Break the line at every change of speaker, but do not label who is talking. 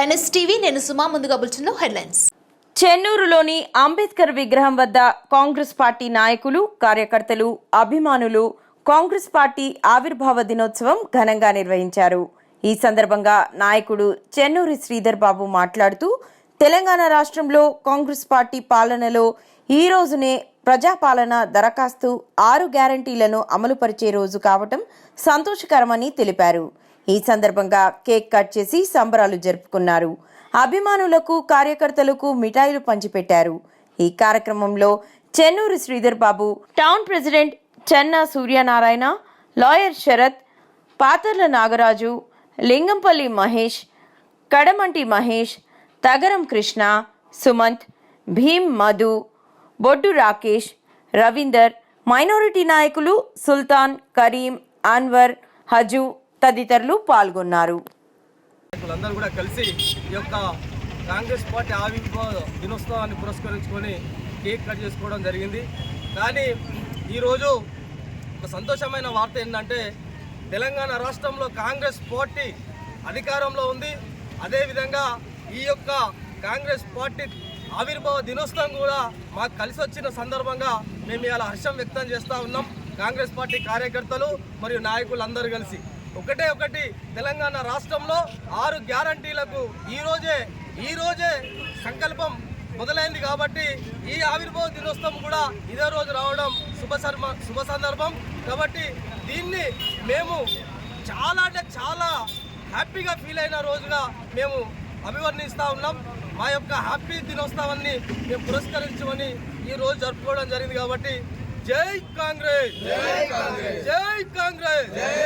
నేను సుమా ముందుగా బులెటిన్లో హెడ్లైన్స్.
చెన్నూరులోని అంబేద్కర్ విగ్రహం వద్ద కాంగ్రెస్ పార్టీ నాయకులు కార్యకర్తలు అభిమానులు కాంగ్రెస్ పార్టీ ఆవిర్భావ దినోత్సవం ఘనంగా నిర్వహించారు. ఈ సందర్భంగా నాయకుడు చెన్నూరి శ్రీధర్ బాబు మాట్లాడుతూ తెలంగాణ రాష్ట్రంలో కాంగ్రెస్ పార్టీ పాలనలో ఈ రోజునే ప్రజాపాలన దరఖాస్తు ఆరు గ్యారంటీలను అమలుపరిచే రోజు కావటం సంతోషకరమని తెలిపారు. ఈ సందర్భంగా కేక్ కట్ చేసి సంబరాలు జరుపుకున్నారు. అభిమానులకు కార్యకర్తలకు మిఠాయిలు పంచిపెట్టారు. ఈ కార్యక్రమంలో Chennur Sridhar Babu town president Chenna Suryanarayana lawyer Sarath Patharla Nagaraju Lingampalli Mahesh Kadamanti Mahesh Thagaram Krishna Sumanth Bheem Madhu Boddu Rakesh Ravinder minority నాయకులు సుల్తాన్ కరీం అన్వర్ హజు తదితరులు పాల్గొన్నారు.
కూడా కలిసి ఈ యొక్క కాంగ్రెస్ పార్టీ ఆవిర్భావ దినోత్సవాన్ని పురస్కరించుకొని కేక్ కట్ చేసుకోవడం జరిగింది. కానీ ఈరోజు ఒక సంతోషమైన వార్త ఏంటంటే తెలంగాణ రాష్ట్రంలో కాంగ్రెస్ పార్టీ అధికారంలో ఉంది. అదేవిధంగా ఈ యొక్క కాంగ్రెస్ పార్టీ ఆవిర్భావ దినోత్సవం కూడా మాకు కలిసి వచ్చిన సందర్భంగా మేము ఇలా హర్షం వ్యక్తం చేస్తూ ఉన్నాం. కాంగ్రెస్ పార్టీ కార్యకర్తలు మరియు నాయకులు అందరూ కలిసి. ఒకటే ఒకటి తెలంగాణ రాష్ట్రంలో ఆరు గ్యారంటీలకు ఈ రోజే ఈ రోజే సంకల్పం మొదలైంది కాబట్టి ఈ ఆవిర్భావ దినోత్సవం కూడా ఇదే రోజు రావడం శుభ శుభ సందర్భం. కాబట్టి దీన్ని మేము చాలా అంటే చాలా హ్యాపీగా ఫీల్ అయిన రోజుగా మేము అభివర్ణిస్తూ ఉన్నాం. మా యొక్క హ్యాపీ దినోత్సవాన్ని మేము పురస్కరించమని ఈ రోజు జరుపుకోవడం జరిగింది కాబట్టి జై కాంగ్రెస్ జై కాంగ్రెస్! జై కాంగ్రెస్! జై కాంగ్రెస్!